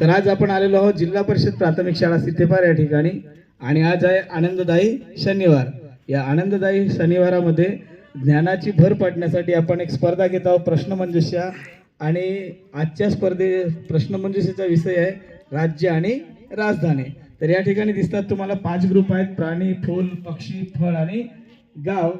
तर आज आपण आलेलो आहोत जिल्हा परिषद प्राथमिक शाळा सिद्धेपार या ठिकाणी. आणि आज आहे आनंददायी शनिवार. या आनंददायी शनिवारामध्ये ज्ञानाची भर पाडण्यासाठी आपण एक स्पर्धा घेत आहोत प्रश्नमंजुषा. आणि आजच्या स्पर्धे प्रश्नमंजुषेचा विषय आहे राज्य आणि राजधानी. तर या ठिकाणी दिसतात तुम्हाला पाच ग्रुप आहेत प्राणी फूल पक्षी फळ आणि गाव.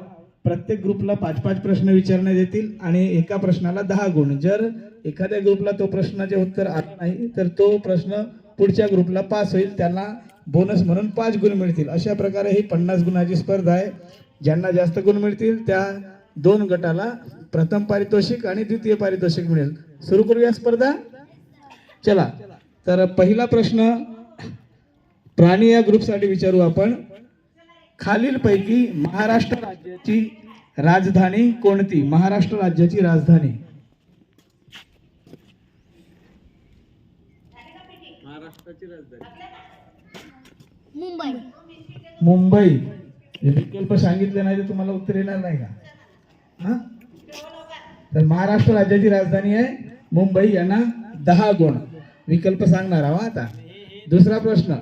प्रत्येक ग्रुपला पाच पाच प्रश्न विचारण्यात येतील आणि एका प्रश्नाला दहा गुण. जर एखाद्या ग्रुपला तो प्रश्नाचे उत्तर आलं नाही तर तो प्रश्न पुढच्या ग्रुपला पास होईल. त्याला बोनस म्हणून पाच गुण मिळतील. अशा प्रकारे ही पन्नास गुणाची स्पर्धा आहे. ज्यांना जास्त गुण मिळतील त्या दोन गटाला प्रथम पारितोषिक आणि द्वितीय पारितोषिक मिळेल. सुरू करूया स्पर्धा? चला. तर पहिला प्रश्न प्राणी या ग्रुपसाठी विचारू आपण. खालीलपैकी महाराष्ट्र राज्याची राजधानी कोणती? महाराष्ट्र राज्याची राजधानी. मुंबई. मुंबई. हे विकल्प सांगितले नाही तर तुम्हाला उत्तर येणार नाही का? हा? तर महाराष्ट्र राज्याची राजधानी आहे मुंबई यांना दहा गुण. विकल्प सांगणार आहोत आता. दुसरा प्रश्न.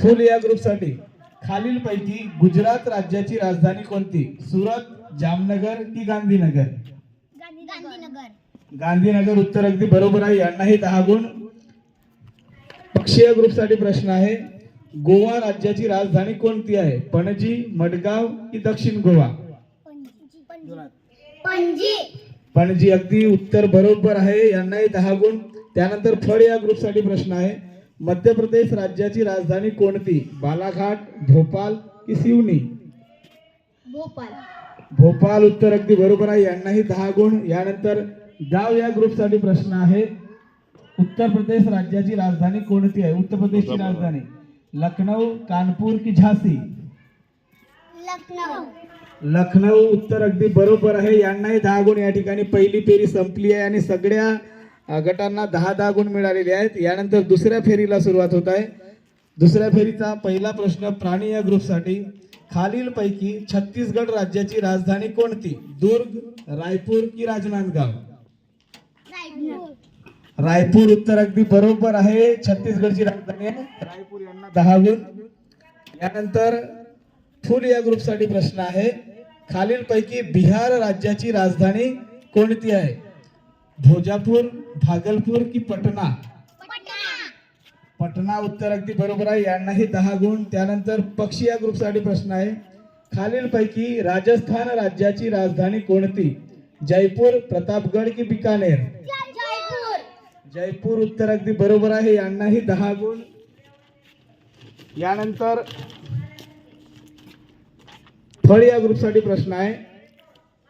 फुल या ग्रुपसाठी खालीलपैकी गुजरात राज्याची राजधानी कोणती? सुरत जामनगर की गांधीनगर? गांधीनगर. गांधीनगर उत्तर अगदी बरोबर आहे यांनाही दहा गुण. पक्षीय ग्रुपसाठी प्रश्न आहे गोवा राज्याची राजधानी कोणती आहे? पणजी मडगाव की दक्षिण गोवा? पणजी. पणजी अगदी उत्तर बरोबर आहे यांनाही दहा गुण. त्यानंतर फळ या ग्रुपसाठी प्रश्न आहे मध्य प्रदेश राज्याची राजधानी कोणती? बालाघाट भोपाल की सिवनी? भोपाळ भोपाल उत्तर अगदी बरोबर आहे. यांनाही दहा गुण. यानंतर गाव या ग्रुपसाठी प्रश्न आहे. उत्तर प्रदेश राज्याची राजधानी कोणती आहे? उत्तर प्रदेशची राजधानी. लखनौ कानपूर की झांसी? लखनौ. लखनौ उत्तर अगदी बरोबर आहे. यांनाही दहा गुण. या ठिकाणी पहिली फेरी संपली आहे आणि सगळ्या गटांना दहा दहा गुण मिळालेले आहेत. यानंतर दुसऱ्या फेरीला सुरुवात होत आहे. दुसऱ्या फेरीचा पहिला प्रश्न प्राणी या ग्रुपसाठी. खालीलपैकी छत्तीसगड राज्याची राजधानी कोणती? दुर्ग रायपूर की राजनांदगाव? रायपूर उत्तर अगदी बरोबर आहे. छत्तीसगडची राजधानी आहे. रायपूर यांना दहा गुण. यानंतर फुल या ग्रुपसाठी प्रश्न आहे. खालीलपैकी बिहार राज्याची राजधानी कोणती आहे? भोजापूर भागलपूर की पटना पटना उत्तर अगदी बरोबर आहे. यांनाही दहा गुण. त्यानंतर पक्षी या ग्रुपसाठी प्रश्न आहे. खालीलपैकी राजस्थान राज्याची राजधानी कोणती? जयपूर प्रतापगड की बिकानेर? जयपूर. जयपूर उत्तर अगदी बरोबर आहे. यांनाही दहा गुण. यानंतर फळ या ग्रुपसाठी प्रश्न आहे.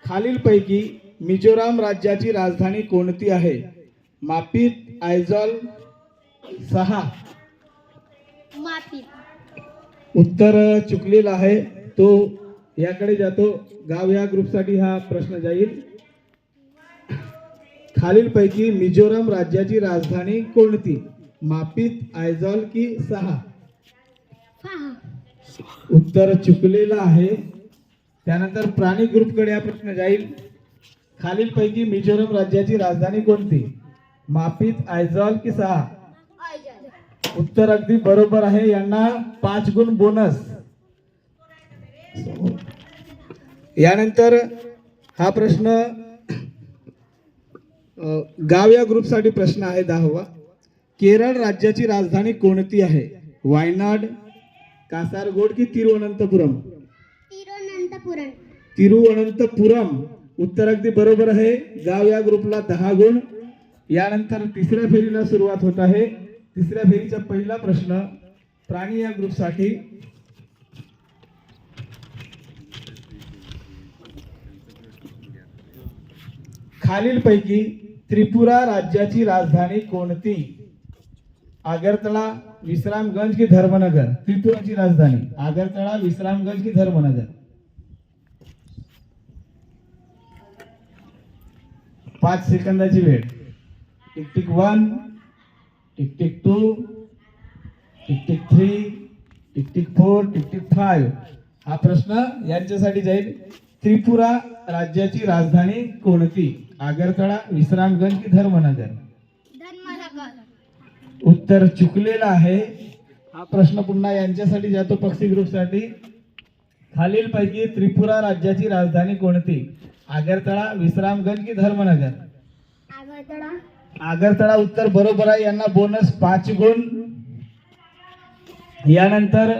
खालीलपैकी मिझोराम राज्याची राजधानी कोणती आहे? मापित आयझॉल सहा. उत्तर चुकलेलं आहे. तो याकडे जातो. गाव या ग्रुपसाठी हा प्रश्न जाईल. खालीलपैकी मिझोराम राज्याची राजधानी कोणती? मापित आयझॉल की सहा. उत्तर चुकलेलं आहे. त्यानंतर प्राणी ग्रुपकडे हा प्रश्न जाईल. खालीलपैकी मिझोराम राज्याची राजधानी कोणती? मापित आयझॉल की सहा? उत्तर अगदी बरोबर आहे. यांना पाच गुण बोनस यानंतर हा प्रश्न गाव या ग्रुपसाठी प्रश्न आहे दहावा. केरळ राज्याची राजधानी कोणती आहे? वायनाड कासारगोड की तिरुवनंतपुरम तिरुवनंतपुरम तिरुवनंतपुरम उत्तर अगदी बरोबर आहे. गाव या ग्रुपला दहा गुण. यानंतर तिसऱ्या फेरीला सुरुवात होत आहे. तिसऱ्या फेरीचा पहिला प्रश्न प्राणी या ग्रुपसाठी. खालीलपैकी त्रिपुरा राज्याची राजधानी कोणती? आगरतळा विश्रामगंज की धर्मनगर? त्रिपुराची राजधानी. आगरतळा विश्रामगंज की धर्मनगर? पाच सेकंदाची वेळ. Tick tick one tick tick two tick tick three tick tick four tick tick five. हा प्रश्न यांच्यासाठी जाईल. त्रिपुरा राज्याची राजधानी कोणती? आगरतळा विश्रामगंज की धर्मनगर? धर्मनगर. उत्तर चुकलेलं आहे. हा प्रश्न पुन्हा यांच्यासाठी जातो पक्षी ग्रुपसाठी खालीलपैकी त्रिपुरा राज्याची राजधानी कोणती? आगरतळा विश्रामगंज की धर्मनगर? आगरतळा. उत्तर बरोबर आहे यांना बोनस पाच गुण. यानंतर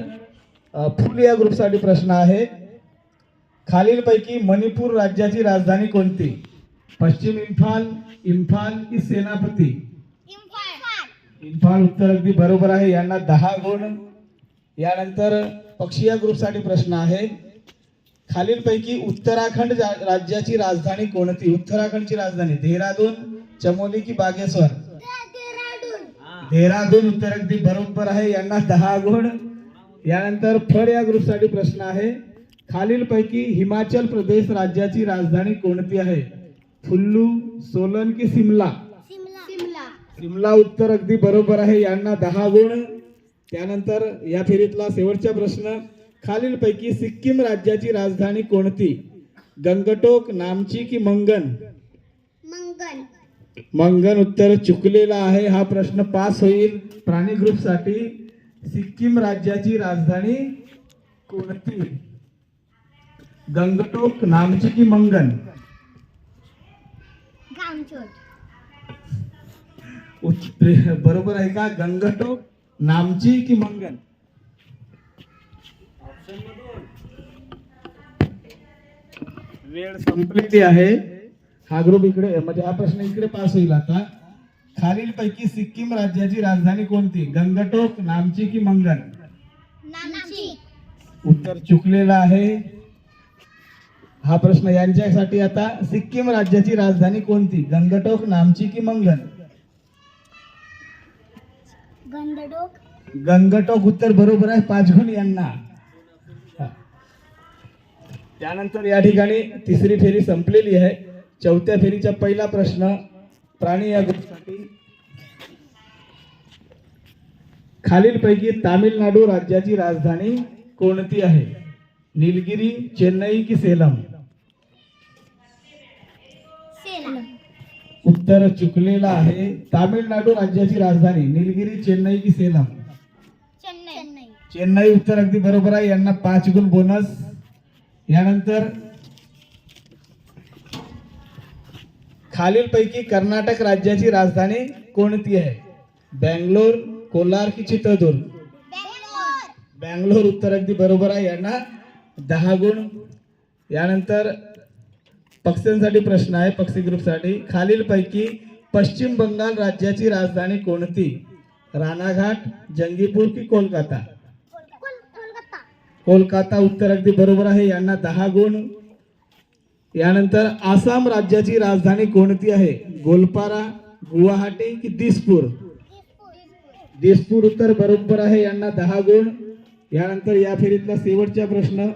फुल या ग्रुपसाठी प्रश्न आहे. खालीलपैकी मणिपूर राज्याची राजधानी कोणती? पश्चिम इम्फाल इम्फाल की सेनापती? इम्फाल. उत्तर अगदी बरोबर आहे यांना दहा गुण. यानंतर पक्षी या ग्रुपसाठी प्रश्न आहे. खालीलपैकी उत्तराखंड जा- राज्याची राजधानी कोणती? उत्तराखंडची राजधानी देहरादून चमोली की बागेश्वर? देहरादून. देहरादून उत्तर अगदी बरोबर आहे. यांना दहा गुण. यानंतर फळ या ग्रुपसाठी प्रश्न आहे. खालीलपैकी हिमाचल प्रदेश राज्याची राजधानी कोणती आहे? फुल्लू सोलन की सिमला? शिमला शिमला सिमला उत्तर अगदी बरोबर आहे. यांना दहा गुण. त्यानंतर या फेरीतला शेवटचा प्रश्न. खालीलपैकी सिक्कीम राज्याची राजधानी कोणती? गंगटोक नामची की मंगन? मंगन. मंगन उत्तर चुकलेला आहे. हा प्रश्न पास होईल. प्राणी ग्रुपसाठी सिक्कीम राज्याची राजधानी कोणती? गंगटोक नामची की मंगन? बरोबर आहे का? गंगटोक नामची की मंगन? वेळ संपलेली आहे? हा ग्रुप इकडे म्हणजे हा प्रश्न इकडे पास होईल आता. खालीलपैकी सिक्कीम राज्याची राजधानी कोणती? गंगटोक नामची की मंगन? नामची उत्तर चुकलेलं आहे. हा प्रश्न यांच्यासाठी आता. सिक्कीम राज्याची राजधानी कोणती? गंगटोक नामची की मंगन? गंगटोक. उत्तर बरोबर आहे पाच गुण यांना. त्यानंतर या ठिकाणी तिसरी फेरी संपलेली आहे. चौथ्या फेरीचा पहिला प्रश्न प्राणी या ग्रुपसाठी. खालीलपैकी तामिळनाडू राज्याची राजधानी कोणती आहे? निलगिरी चेन्नई की सेलम? सेलम. उत्तर चुकलेलं आहे. तामिळनाडू राज्याची राजधानी निलगिरी चेन्नई की सेलम? चेन्नई. उत्तर अगदी बरोबर आहे. यांना पाच गुण बोनस यानंतर खालीलपैकी कर्नाटक राज्याची राजधानी कोणती आहे? बँगलोर कोलार की चित्रदुर्ग बेंगलोर. बँगलोर उत्तर अगदी बरोबर आहे यांना. दहा गुण. यानंतर पक्ष्यांसाठी प्रश्न आहे पक्षी ग्रुपसाठी. खालीलपैकी पश्चिम बंगाल राज्याची राजधानी कोणती? रानाघाट जंगीपूर की कोलकाता? कोल- कोलकाता उत्तर अगदी बरोबर आहे. यांना दहा गुण. यानंतर आसाम राज्याची राजधानी कोणती आहे? गोलपारा गुवाहाटी की दिसपूर? दिसपूर उत्तर बरोबर आहे. यांना दहा गुण. यानंतर या फेरीतला शेवटचा प्रश्न.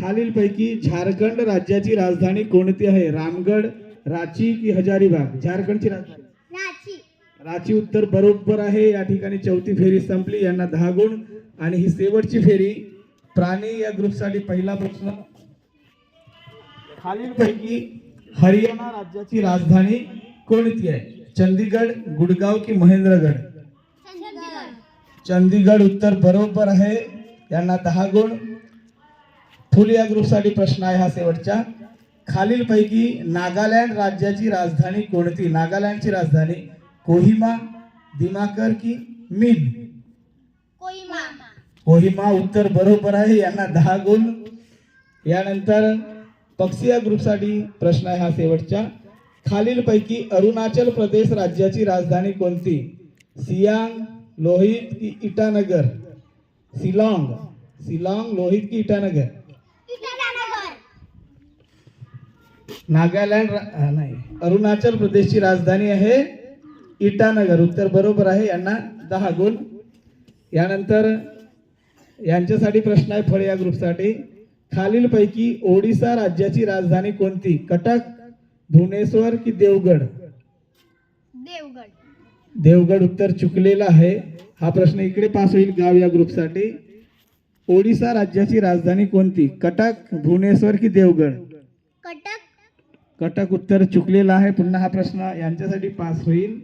खालीलपैकी झारखंड राज्याची राजधानी कोणती आहे? रामगड रांची की हजारीबाग? झारखंडची राजधानी. रांची. रांची उत्तर बरोबर आहे. या ठिकाणी चौथी फेरी संपली. यांना दहा गुण. आणि ही शेवटची फेरी प्राणी या ग्रुपसाठी पहिला प्रश्न. खालीलपैकी हरियाणा राज्याची राजधानी कोणती आहे? चंदीगड गुडगाव की महेंद्रगड? चंदीगड. उत्तर बरोबर आहे. यांना दहा गुण. फुल या ग्रुपसाठी प्रश्न आहे हा शेवटचा. खालीलपैकी नागालँड राज्याची राजधानी कोणती? नागालँडची राजधानी कोहिमा दिमाकर की मीन? कोहिमा उत्तर बरोबर आहे यांना दहा गुण. यानंतर पक्षी या ग्रुपसाठी प्रश्न आहे हा शेवटचा. खालीलपैकी अरुणाचल प्रदेश राज्याची राजधानी कोणती? सियांग लोहित की इटानगर? सिलाँग सिलाँग लोहित की इटानगर? नागालँड नाही. अरुणाचल प्रदेशची राजधानी आहे इटानगर. उत्तर बरोबर आहे यांना दहा गुण. यानंतर यांच्यासाठी प्रश्न आहे फळ या ग्रुपसाठी. खालीलपैकी ओडिसा राज्याची राजधानी कोणती? कटक भुवनेश्वर की देवगड? देवगड. देवगड उत्तर चुकलेलं आहे. हा प्रश्न इकडे पास होईल गाव या ग्रुपसाठी. ओडिसा राज्याची राजधानी कोणती? कटक भुवनेश्वर की देवगड? कटक. कटक उत्तर चुकलेलं आहे. पुन्हा हा प्रश्न यांच्यासाठी पास होईल.